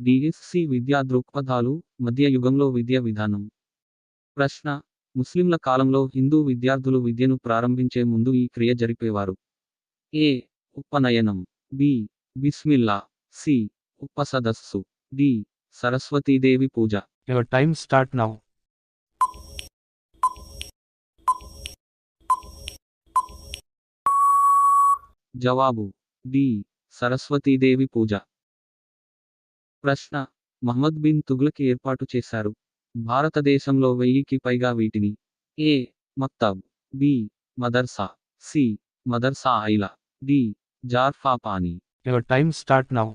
DSC విద్యా దృక్పథాలు మధ్య యుగంలో విద్య విధానం. ప్రశ్న ముస్లింల కాలంలో హిందూ విద్యార్థులు విద్యను ప్రారంభించే ముందు ఈ క్రియ జరిపేవారు? ఏ ఉపనయనం. బి బిస్మిల్లా. సి ఉపసదస్సు. డి సరస్వతీదేవి పూజ. Time start now. జవాబు డి సరస్వతీదేవి పూజ. ప్రశ్న. మహమ్మద్ బిన్ తుగ్లక్ ఏర్పాటు చేశారు. భారతదేశంలో వెయ్యికి పైగా వీటిని. ఏ. మక్తబ్. బి. మదర్సా. సి. మదర్సా ఐలా. డి. జార్ఫా పానీ. time start now.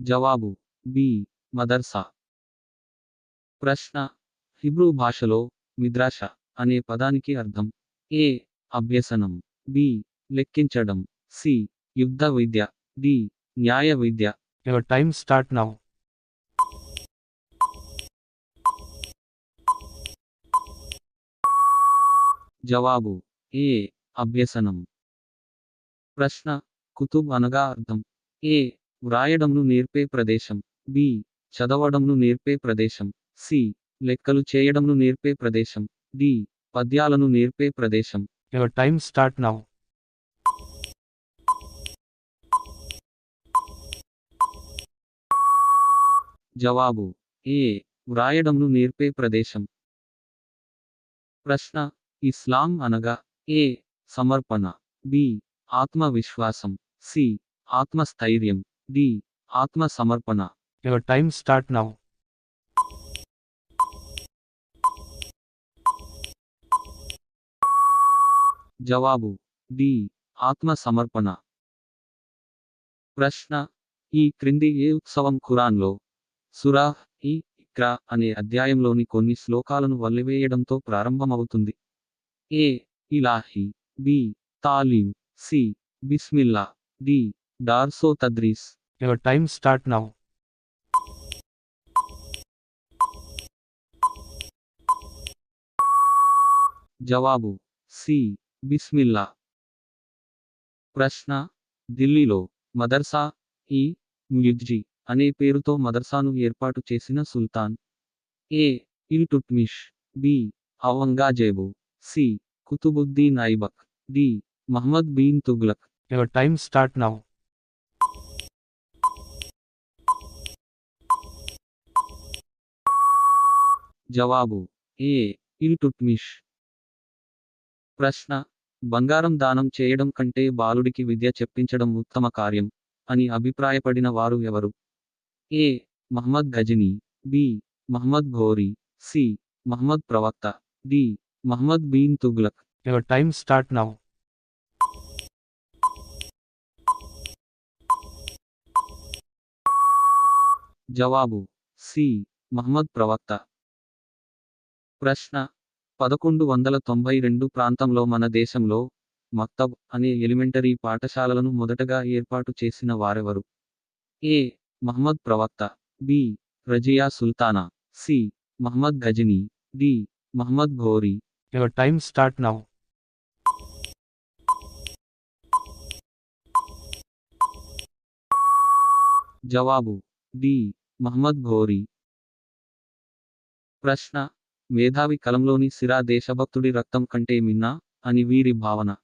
జవాబు. బి. మదర్సా. ప్రశ్న. హిబ్రూ భాషలో మిద్రాష అనే పదానికి అర్థం. ఏ. అభ్యసనం. బి. లెక్కించడం. సి. యుద్ధ విద్య. డి. న్యాయ విద్య. Your time start now. జవాబు. ఏ. అభ్యసనం. ప్రశ్న. కుతుబ్ అనగా అర్థం. ఏ. వ్రాయడంను నేర్పే ప్రదేశం. బి. చదవడంను నేర్పే ప్రదేశం. సి. లెక్కలు చేయడంను నేర్పే ప్రదేశం. డి. పద్యాలను నేర్పే ప్రదేశం. Your time start now. జవాబు. ఏ. వ్రాయడంను నేర్పే ప్రదేశం. ప్రశ్న. ఇస్లాం అనగా ఏ. సమర్పణ. బి. ఆత్మవిశ్వాసం. సి. ఆత్మస్థైర్యం. డి. ఆత్మ సమర్పణ Your time start now. జవాబు. డి. ఆత్మ సమర్పణ ప్రశ్న. ఈ క్రింది ఏ ఉత్సవం ఖురాన్లో? సురా ఈ ఇక్రా అనే అధ్యాయంలోని కొన్ని శ్లోకాలను వల్లివేయడంతో ప్రారంభమవుతుంది. ఏ. ఇలాహి. బి. తాలీం. సి. బిస్మిల్లా. డి. డార్సో తద్రీస్. Your time start now. జవాబు. సి. బిస్మిల్లా. ప్రశ్న ఢిల్లీలో మదర్సా ఈ మ్యుజ్జి అనే పేరుతో మదర్సాను ఏర్పాటు చేసిన సుల్తాన్. A Iltutmish B Aurangzeb C Qutbuddin Aibak D Muhammad bin Tughlaq. Time start now. జవాబు ఏ ఇల్టుట్మిష్ ప్రశ్న బంగారం దానం చేయడం కంటే బాలుడికి విద్య చెప్పించడం ఉత్తమ కార్యం అని అభిప్రాయపడిన వారు ఎవరు? A. Muhammad Ghazni B. Muhammad Ghori C. Muhammad ప్రవక్త D. Muhammad bin Tughlaq. Time start now. జవాబు సి. మహమ్మద్ ప్రవక్త. ప్రశ్న పదకొండు వందల తొంభై రెండు ప్రాంతంలో మన దేశంలో మక్తబ్ అనే ఎలిమెంటరీ పాఠశాలలను మొదటగా ఏర్పాటు చేసిన వారెవరు? ఏ. మహమ్మద్ ప్రవక్త. B. Razia Sultana. C. Muhammad Ghazni. D. Muhammad Ghori. Your time start now. జవాబు. డి. మహమ్మద్ ఘోరీ. ప్రశ్న. మేధావి కలంలోని సిరా దేశభక్తుడి రక్తం కంటే మిన్నా అని వీరి భావన.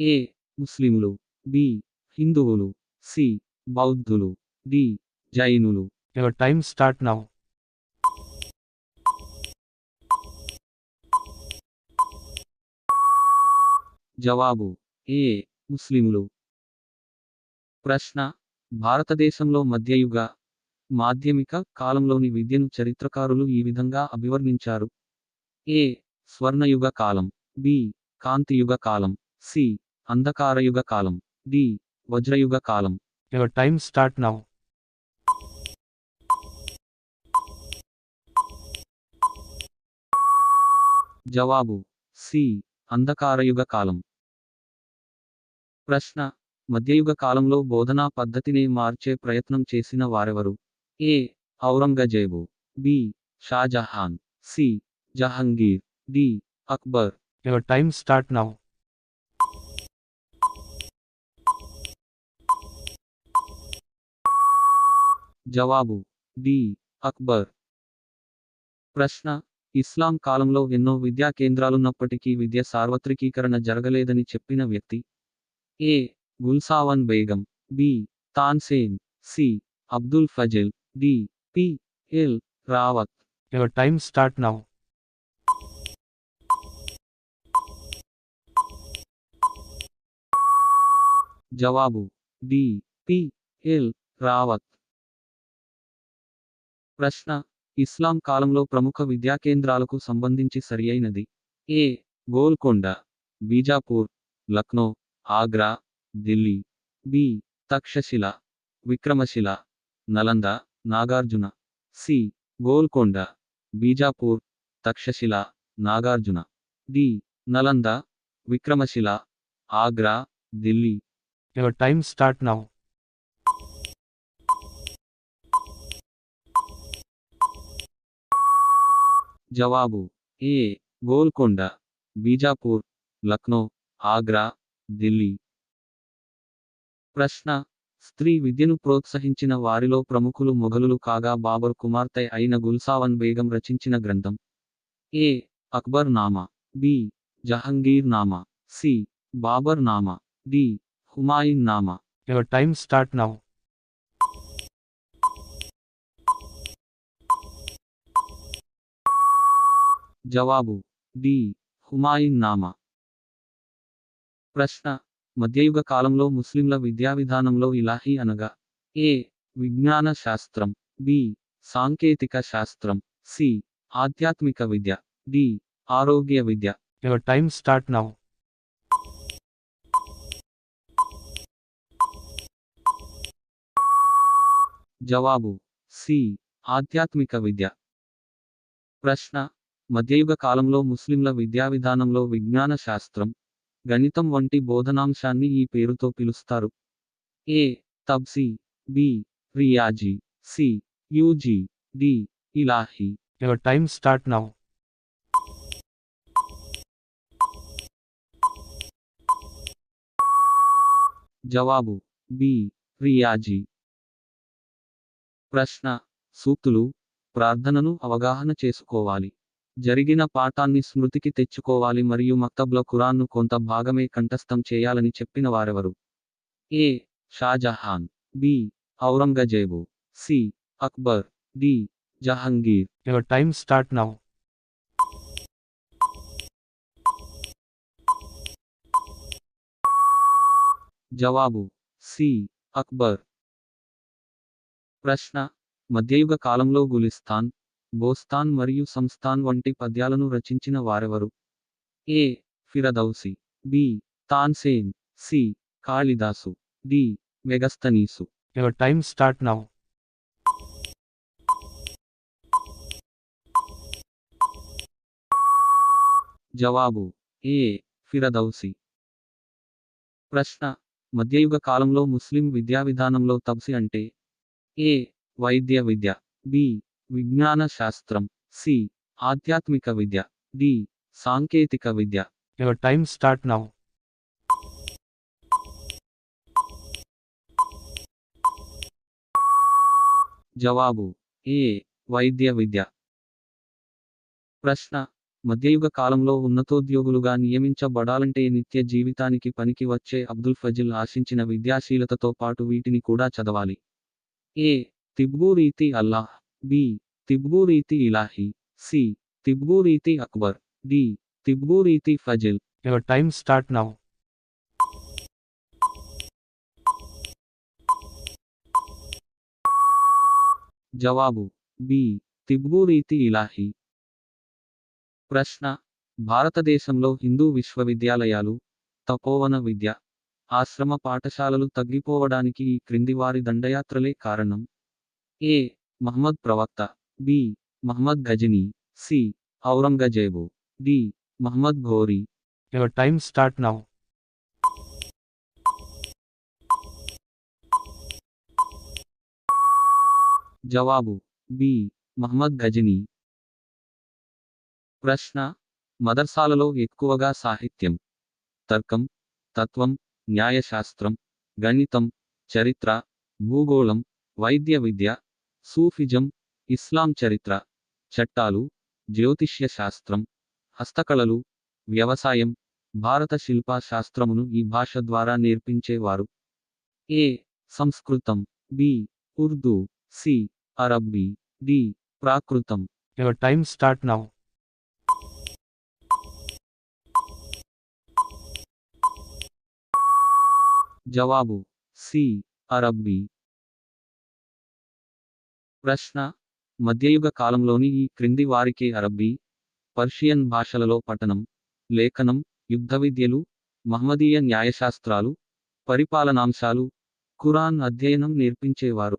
ఏ. ముస్లింలు బి. హిందువులు. సి. బౌద్ధులు. డి. జైనులు. Time start now. జవాబు. ఏ. ముస్లింలు ప్రశ్న. భారతదేశంలో మధ్యయుగ మాధ్యమిక కాలంలోని విద్యను చరిత్రకారులు ఈ విధంగా అభివర్ణించారు. ఏ. స్వర్ణయుగ కాలం. బి. కాంతియుగ కాలం. సి. అంధకారయుగ కాలం. డి. వజ్రయుగ కాలం. Time start now. జవాబు. సి. అంధకారయుగ కాలం. ప్రశ్న. మధ్యయుగ కాలంలో బోధనా పద్ధతిని మార్చే ప్రయత్నం చేసిన వారెవరు? A Aurangzeb. B Shahjahan. C Jahangir. D Akbar. Your time start now. జవాబు డి అక్బర్. ప్రశ్న ఇస్లాం కాలంలో ఎన్నో విద్యా కేంద్రాలున్నప్పటికీ విద్య సార్వత్రికీకరణ జరగలేదని చెప్పిన వ్యక్తి. A Gulsavan Begum. B Tansen. C Abdul Fazil. D P L Rawat. Your time start now. జవాబు డి పి ఎల్ రావత్. ప్రశ్న ఇస్లాం కాలంలో ప్రముఖ విద్యా కేంద్రాలకు సంబంధించి సరియైనది? A Golconda Bijapur Lucknow Agra Delhi. B Takshashila Vikramashila Nalanda. Nagarjuna. C. Golconda. Bijapur. Takshashila. Nagarjuna. D. Nalanda. Vikramashila. Agra. Delhi. Your time start now. జవాబు. A. Golconda. Bijapur. Lucknow. Agra. Delhi. ప్రశ్న. స్త్రీ విద్యను ప్రోత్సహించిన వారిలో ప్రముఖులు మొఘలులు కాగా బాబర్ కుమార్తె అయిన గుల్సావన్ బేగం రచించిన గ్రంథం. A. Akbar Nama. B. Jahangir Nama. C. Babur Nama. D. Humayun Nama. Your time start now. జవాబు. డి. హుమాయిన్ నామా. ప్రశ్న. మధ్యయుగ కాలంలో ముస్లింల విద్యా విధానంలో ఇలాహీ అనగా ఏ. విజ్ఞాన శాస్త్రం బి. సాంకేతిక శాస్త్రం సి. ఆధ్యాత్మిక విద్య డి. ఆరోగ్య విద్య. Time start now. జవాబు సి. ఆధ్యాత్మిక విద్య. ప్రశ్న మధ్యయుగ కాలంలో ముస్లింల విద్యా విధానంలో విజ్ఞాన శాస్త్రం గణితం వంటి బోధనాంశాన్ని ఈ పేరుతో పిలుస్తారు. ఏ తబ్సి బి రియాజీ సి యూజీ డి ఇలాహి. Time start now. జవాబు బి రియాజీ. ప్రశ్న సూక్తులు ప్రార్థనను అవగాహన చేసుకోవాలి. జరిగిన పాఠాన్ని స్మృతికి తెచ్చుకోవాలి మరియు మక్తబ్ల ఖురాన్ను కొంత భాగమే కంఠస్థం చేయాలని చెప్పిన వారెవరు? A. Shahjahan. B. Aurangzeb. C. Akbar. D. Jahangir. Your time start now. జవాబు. సి. అక్బర్. ప్రశ్న. మధ్యయుగ కాలంలో గులిస్తాన్. బోస్తాన్ మరియు సంస్థాన్ వంటి పద్యాలను రచించిన వారెవరు? A. Firdausi B. Tansen C. Kalidas D. Megasthenes. Time start now. జవాబు ఏ. ఫిరదౌసి. ప్రశ్న మధ్యయుగ కాలంలో ముస్లిం విద్యా విధానంలో తబ్సి అంటే ఏ. వైద్య విద్య బి. విజ్ఞాన శాస్త్రం సి. ఆధ్యాత్మిక విద్య. డి. సాంకేతిక విద్య. Your time start now. జవాబు. ఏ. వైద్య విద్య. ప్రశ్న. మధ్యయుగ కాలంలో ఉన్నతోద్యోగులుగా నియమించబడాలంటే నిత్య జీవితానికి పనికి వచ్చే అబ్దుల్ ఫజిల్ ఆశించిన విద్యాశీలతతో పాటు వీటిని కూడా చదవాలి. ఏ. తిబ్బూరీతి అల్లాహ్. బి. తిబ్బూరీతి ఇలాహి. సి. తిబ్బూరీతి Akbar. D. తిబ్బూరీతి Fazil. Your time start now. జవాబు. బి. తిబ్బూరీతి ఇలాహి. ప్రశ్న. భారతదేశంలో హిందూ విశ్వవిద్యాలయాలు తపోవన విద్య ఆశ్రమ పాఠశాలలు తగ్గిపోవడానికి ఈ క్రింది వారి దండయాత్రలే కారణం. ఏ. మహమ్మద్ ప్రవక్త. B. Muhammad Ghazni. C. Aurangzeb. D. Muhammad Ghori. Time start now. జవాబు. బి. మహమ్మద్ గజనీ. ప్రశ్న. మదర్సాలలో ఎక్కువగా సాహిత్యం. తర్కం. తత్వం. న్యాయశాస్త్రం. గణితం. చరిత్ర. భూగోళం. వైద్య విద్య. సూఫిజం ఇస్లాం చరిత్ర చట్టాలు జ్యోతిష్య శాస్త్రం హస్తకళలు వ్యవసాయం భారత శిల్పా శాస్త్రమును ఈ భాష ద్వారా నేర్పించేవారు. ఏ. సంస్కృతం. బి. ఉర్దూ. సి. అరబ్బీ డి. ప్రాకృతం. Your time start now. జవాబు. సి. అరబ్బీ ప్రశ్న. మధ్యయుగ కాలంలోని ఈ క్రింది వారికి అరబ్బీ. పర్షియన్ భాషలలో పఠనం. లేఖనం. యుద్ధ విద్యలు. మహమ్మదీయ న్యాయశాస్త్రాలు. పరిపాలనాంశాలు. ఖురాన్ అధ్యయనం నేర్పించేవారు.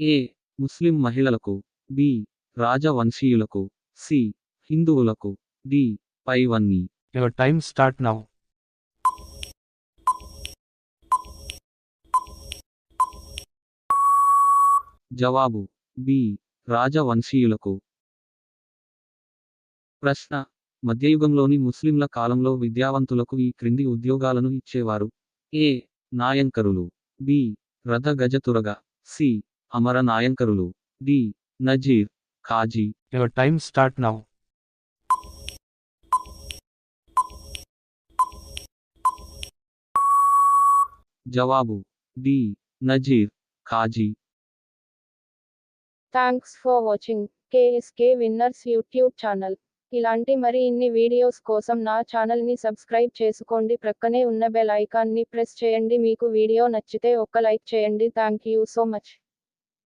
ఏ. ముస్లిం మహిళలకు. బి. రాజవంశీయులకు. సి. హిందువులకు. డి. పైవన్నీ. Your time start now. జవాబు. బి రాజవంశీయులకు. ప్రశ్న. మధ్యయుగంలోని ముస్లింల కాలంలో విద్యావంతులకు ఈ క్రింది ఉద్యోగాలను ఇచ్చేవారు. ఏ. నాయంకరులు. బి. రథ గజతురగ సి. అమర నాయంకరులు డి. నజీర్. ఖాజీ. Your time start now. జవాబు. డి. నజీర్. Qazi. Thanks for watching KSK winners YouTube channel ఇలాంటి మరి ఇన్ని వీడియోస్ కోసం నా ఛానల్ని సబ్స్క్రైబ్ చేసుకోండి. ప్రక్కనే ఉన్న బెల్ ఐకాన్ని ప్రెస్ చేయండి. మీకు వీడియో నచ్చితే ఒక్క లైక్ చేయండి. Thank you so much